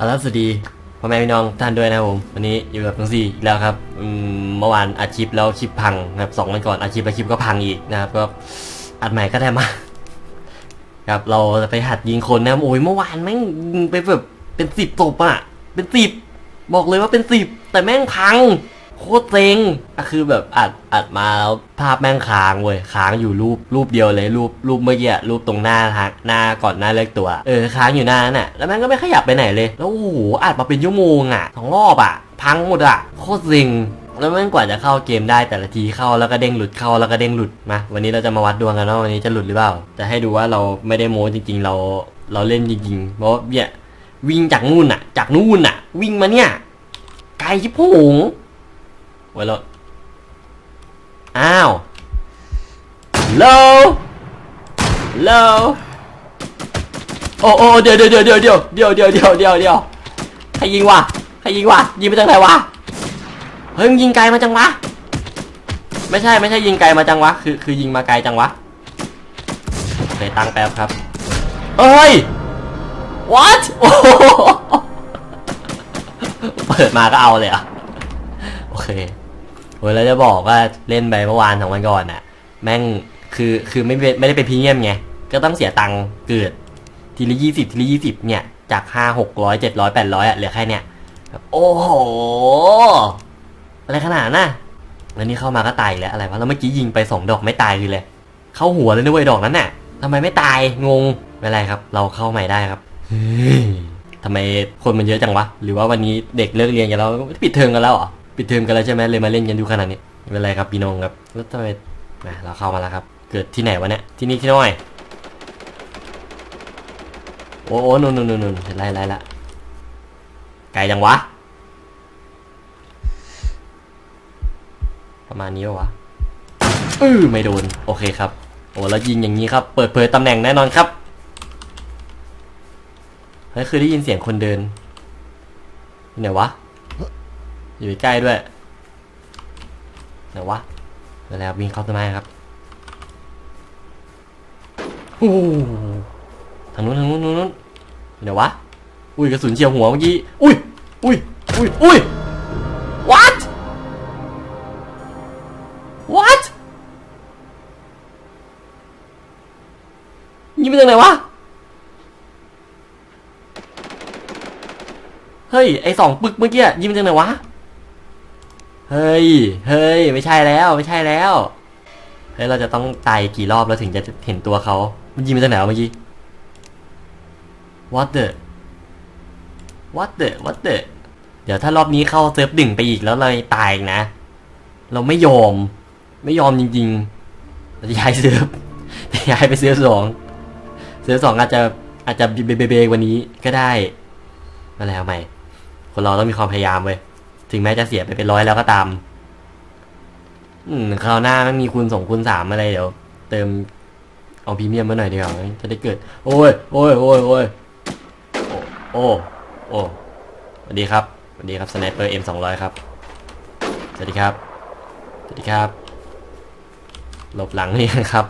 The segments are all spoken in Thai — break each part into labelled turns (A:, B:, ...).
A: เอาละสวัสดีพ่อแม่พี่น้องท่านด้วยนะครับผมวันนี้อยู่กับทั้งสี่อีกแล้วครับเมื่อวานอาชีพแล้วคลิปพังนะครับสองวันก่อนอัดคลิปแล้วคลิปก็พังอีกนะครับ ก็อัดใหม่ก็ได้มาครับเราจะไปหัดยิงคนนะโอ้ยเมื่อวานแม่งยิงไปแบบเป็นสิบตบอะเป็นสิบบอกเลยว่าเป็นสิบแต่แม่งพัง โคตรเซ็งอะคือแบบอัดอัดมาแล้วภาพแม่งค้างเว้ยค้างอยู่รูปรูปเดียวเลยรูปรูปเมื่อกี้รูปตรงหน้าทางหน้าก่อนหน้าเลือกตัวเออค้างอยู่หน้าน่ะแล้วแม่งก็ไม่ขยับไปไหนเลย แล้วโอ้โหอัดมาเป็นชั่วโมงอะสองรอบอะพังหมดอะโคตรเซ็งแล้วแม่งกว่าจะเข้าเกมได้แต่ละทีเข้าแล้วก็เด้งหลุดเข้าแล้วก็เด้งหลุดมาวันนี้เราจะมาวัดดวงกันว่าวันนี้จะหลุดหรือเปล่าจะให้ดูว่าเราไม่ได้โม้จริง ๆ เราเราเล่นจริงๆเพราะเนี่ยวิ่งจากนู่นอะจากนู่นอะวิ่งมาเนี่ยไกลชิบหง ไว้แล้วอ้าวโลโลโอ้โอ้เดี๋ยวเดี๋ยวเดี๋ยวเดี๋ยวเดี๋ยวเดี๋ยวเดี๋ยวเดี๋ยวเดี๋ยวใครยิงวะใครยิงวะยิงมาจากไหนวะเฮ้ยมึงยิงไกลมาจังวะไม่ใช่ไม่ใช่ยิงไกลมาจังวะคือคือยิงมาไกลจังวะโอเคตั้งแป๊บครับเอ้ย what เปิดมาก็เอาเลยอะโอเค โอ้ยแล้วจะบอกว่าเล่นไปเมื่อวานสองวันก่อนน่ะ แม่งคือคือไม่ไม่ได้เป็นพรีเมียมไงก็ต้องเสียตังค์เกิด ทีละยี่สิบทีละยี่สิบเนี่ย จากห้าหกร้อยเจ็ดร้อยแปดร้อยอะเหลือแค่เนี่ยโอ้โห อะไรขนาดน่ะแล้วนี่เข้ามาก็ตายแล้วอะไรวะแล้วเมื่อกี้ยิงไปสองดอกไม่ตายคือเลย เข้าหัวเลยนะเว้ยดอกนั้นน่ะทำไมไม่ตายงงไม่ไรครับ เราเข้าใหม่ได้ครับทำไมคนมันเยอะจังวะ หรือว่าวันนี้เด็กเลิกเรียนกันแล้วปิดเทอมกันแล้วเหรอ ปิดเทอมกันแล้วใช่ไหมเลยมาเล่นกันดูขนาดนี้ไม่เป็นไรครับพี่น้องครับแล้วทำไมมาเราเข้ามาแล้วครับ เกิดที่ไหนวะเนี่ยที่นี่ที่น้อยโอ้โอ้นู่นนู่นนู่นเห็นไรไรละไกลจังวะ ประมาณนี้ปะวะอือไม่โดน โอเคครับ โอ้แล้วยิงอย่างนี้ครับ เปิดเผยตำแหน่งแน่นอนครับเฮ้ยคือได้ยินเสียงคนเดินที่ไหนวะ อยู่ใกล้ด้วยไหนวะแล้ววิ่งเข้าต้นไม้ครับโอ้ทางนู้นทางนู้นทางนู้นเดี๋ยววะ อุ้ยกระสุนเฉียวหัวเมื่อกี้ อุ้ย อุ้ย อุ้ย อุ้ย what what ยิงมาจากไหนวะ เฮ้ย ไอสองปึกเมื่อกี้ยิงมาจากไหนวะ เฮ้ย เฮ้ย ไม่ใช่แล้ว ไม่ใช่แล้ว เฮ้ย เราจะต้องตายกี่รอบแล้วถึงจะเห็นตัวเขา มันยิงมาจากไหนเมื่อกี้ what the what the what the เดี๋ยวถ้ารอบนี้เข้าเซิร์ฟหนึ่งไปอีกแล้วเราตายอีกนะ เราไม่ยอม ไม่ยอมจริงๆเราจะย้ายเซิร์ฟจะย้ายไปเซิร์ฟสองเซิร์ฟสองอาจจะอาจจะเบเบเบวันนี้ก็ได้มาแล้วใหม่ คนเราต้องมีความพยายามเว้ย ถึงแม้จะเสียไปเป็นร้อยแล้วก็ตาม อืมคราวหน้าไม่มีคูณสองคูณสามอะไรเดี๋ยว เติมเอาพรีเมียมมาหน่อยดีกว่าจะได้เกิด โอ้ยโอ้ยโอ้ยโอ้ยโอ้โอ้สวัสดีครับสวัสดีครับสไนเปอร์ M สองร้อยครับสวัสดีครับสวัสดีครับหลบหลังนี่ครับ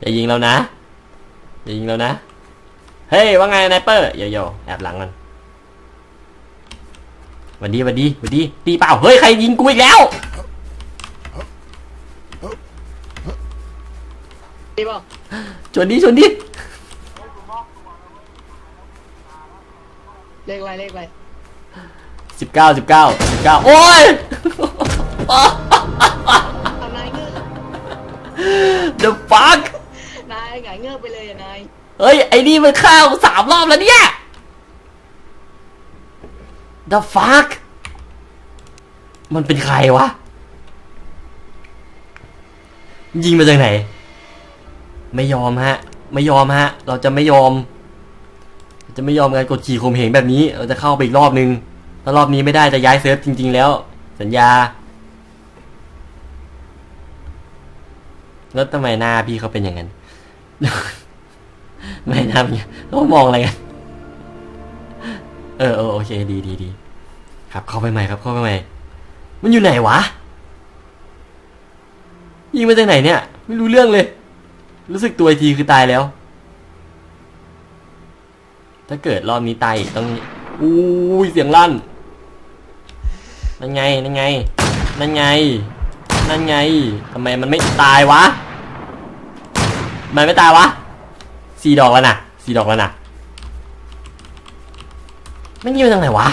A: อย่ายิงเรานะอย่ายิงเรานะ เฮ้ยว่าไงสไนเปอร์โยโย่แอบหลังมัน วันดีหวันดีหวันดีตีเปล่าเฮ้ยใครยิงกูอีกแล้ว
B: ดีป่ะ
A: ชนดิชนดิ
B: เลขอะไรเลขอะไร
A: สิบเก้าสิบเก้าสิบเก้าโอ้ย
B: เอานายเงือก
A: the fuck
B: นายหงายเงือกไปเลยอะนาย
A: เฮ้ยไอ้นี่มันฆ่ากูสามรอบแล้วเนี่ย the fuck มันเป็นใครวะ ยิงมาจากไหน ไม่ยอมฮะ ไม่ยอมฮะ เราจะไม่ยอม จะไม่ยอมการกดขี่ข่มเหงแบบนี้ เราจะเข้าไปอีกรอบนึงถ้ารอบนี้ไม่ได้จะย้ายเซิร์ฟจริง ๆ แล้ว สัญญา แล้วทำไมหน้าพี่เขาเป็นอย่างนั้น ไม่ทำเนี่ยต้องมองอะไรกัน เออเออโอเคดีดีดีครับเข้าไปใหม่ครับเข้าไปใหม่ มันอยู่ไหนวะยิงมาจากไหนเนี่ย ไม่รู้เรื่องเลย รู้สึกตัวอีกทีคือตายแล้ว ถ้าเกิดรอบนี้ตายอีกต้องอู้ยเสียงลั่นนั่นไงนั่นไงนั่นไงนั่นไงทำไมมันไม่ตายวะมันไม่ตายวะสี่ดอกแล้วนะสี่ดอกแล้วนะ มันยิงไปทางไหนวะ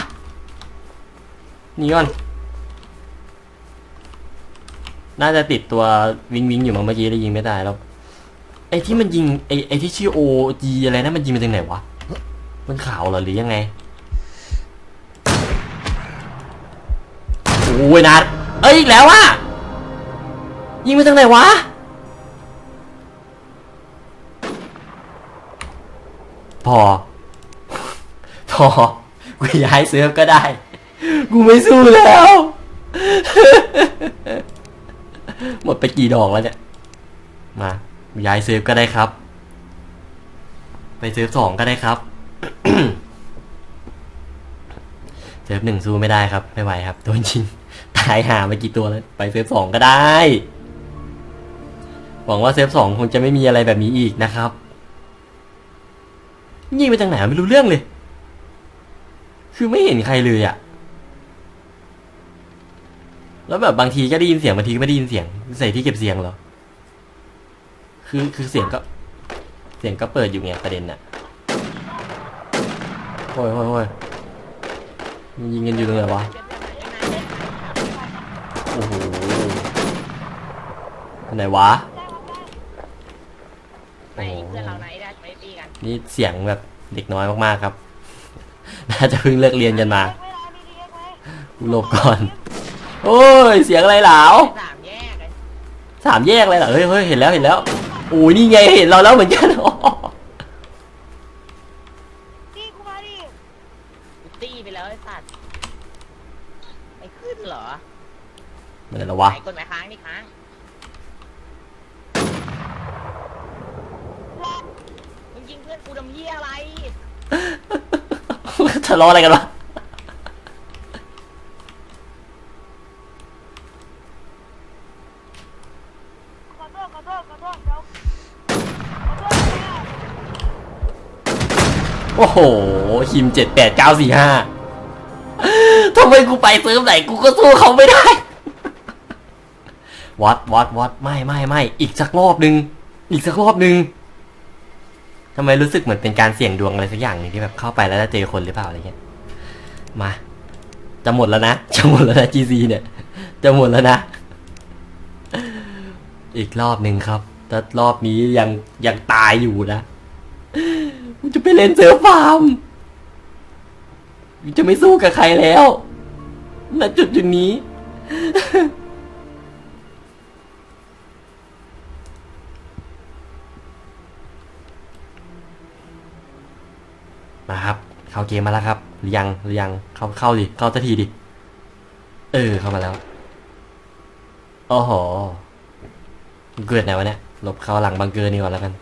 A: หนี่ก่อนน่าจะติดตัววิงวิงอยู่มั้งเมื่อกี้ได้ยิงไม่ได้แล้วไอ้ที่มันยิงไอ้ไอ้ที่ชื่อโอจีอะไรนะมันยิงไปทางไหนวะมันขาวเหรอหรือยังไงโอ้ยนัดเอ้ยอีกแล้วว่ะยิงไปทางไหนวะพอพอ กูย้ายเซิร์ฟก็ได้ กูไม่สู้แล้ว หมดไปกี่ดอกแล้วเนี่ย มาย้ายเซิร์ฟก็ได้ครับ ไปเซิร์ฟสองก็ได้ครับ เซิร์ฟหนึ่งสู้ไม่ได้ครับ ไม่ไหวครับโดนจริง ตายหาไปกี่ตัวแล้ว ไปเซิร์ฟสองก็ได้ หวังว่าเซิร์ฟสองคงจะไม่มีอะไรแบบนี้อีกนะครับ ยิงไปทางไหนไม่รู้เรื่องเลย คือไม่เห็นใครเลยอะแล้วแบบบางทีก็ได้ยินเสียงบางทีก็ไม่ได้ยินเสียง ใส่ที่เก็บเสียงเหรอ คือคือเสียงก็ เสียงก็เปิดอยู่ไงประเด็นน่ะโอ้ยโอ้ยโอ้ยมันยิงกันอยู่ตรงไหนวะ โอ้โหอันไหนวะ
C: ไม่เพื่อนเราไหนได้ไปตีกัน
A: นี่เสียงแบบเด็กน้อยมากๆครับ น่าจะเพิ่งเลิกเรียนกันมากูหลบก่อน โอ้ย เสียงอะไรเหลา
C: สามแยกเลย
A: สามแยกเลยเหรอ เฮ้ยเฮ้ยเห็นแล้วเห็นแล้วโอ้ยนี่ไงเห็นเราแล้วเหมือนกันอ๋อ
D: พี่กูมาดิ
C: กูตีไปแล้วไอ้สัตว์ไม่ขึ้นเหรอ
A: มันอะไรวะ
C: ไหนกดหมายค้างนี่ค้างมึงยิงเพื่อนกูดำเยี่ยอะไร
A: ทะเลาะอะไรกันวะ
D: ขอโทษขอโทษขอโทษเดี๋ยวขอโทษนะ
A: โอ้โหคิมเจ็ดแปดเก้าสี่ห้าทำไมกูไปเซิร์ฟไหนกูก็สู้เขาไม่ได้ วัดวัดวัดไม่ไม่ไม่อีกสักรอบหนึ่งอีกสักรอบหนึ่ง ทำไมรู้สึกเหมือนเป็นการเสี่ยงดวงอะไรสักอย่างหนึงที่แบบเข้าไปแล้วจะเจอคนหรือเปล่าอะไรเงี้ย มา จะหมดแล้วนะ จะหมดแล้วนะ GC เนี่ย จะหมดแล้วนะ อีกรอบหนึ่งครับแต่รอบนี้ยังยังตายอยู่นะกูจะไปเล่นเสือฟฟาร์มจะไม่สู้กับใครแล้วณจุดจุดนี้ มาครับ เข้าเกมมาแล้วครับ หรือยังหรือยังเข้าเข้าดิเข้าสักทีดิเออเข้ามาแล้วโอ้โหเกิดไหนวะเนี่ยหลบเข้าหลังบังเกอร์นี่ก่อนแล้วกัน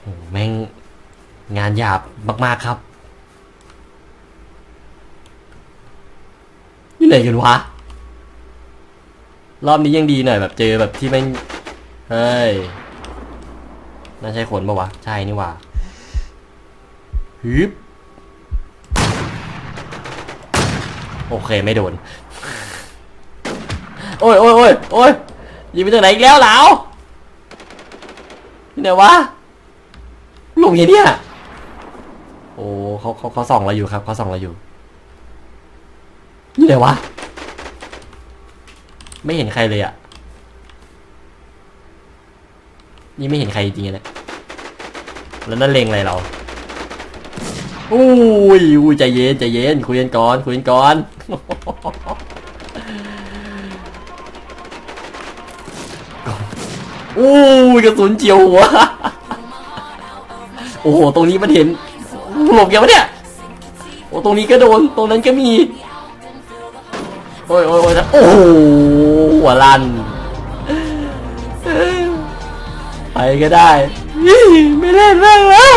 A: โอ้โหแม่งงานหยาบมากๆครับอยู่ไหนกันวะรอบนี้ยังดีหน่อยแบบเจอแบบที่แม่งเฮ้ยน่าใช่ขนปะวะ ใช่นี่ว่า ฮึบโอเคไม่โดน โอ้ยโอ้ยโอ้ยโอ้ยยิงไปทางไหนอีกแล้วเหลาที่ไหนวะหลุมอย่างเนี้ยโอ้เขาเขาเขาส่องเราอยู่ครับเขาส่องเราอยู่นี่ไหนวะ ไม่เห็นใครเลยอะ นี่ไม่เห็นใครจริงๆเลยแล้วนั่นเลงอะไรเรา อุ้ยอุ้ยใจเย็นใจเย็นคุยกันก่อนคุยกันก่อนอู้ยกระสุนเฉียวหัวโอ้โหตรงนี้มันเห็นหลบยังวะเนี่ยโอ้ตรงนี้ก็โดนตรงนั้นก็มีโอ้ยโอ้ยโอ้ยโอ้โหหัวลันไปก็ได้ไม่เล่นแม่งแล้ว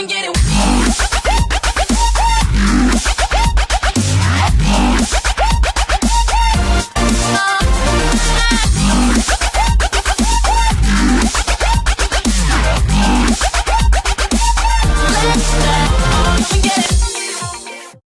A: and get it.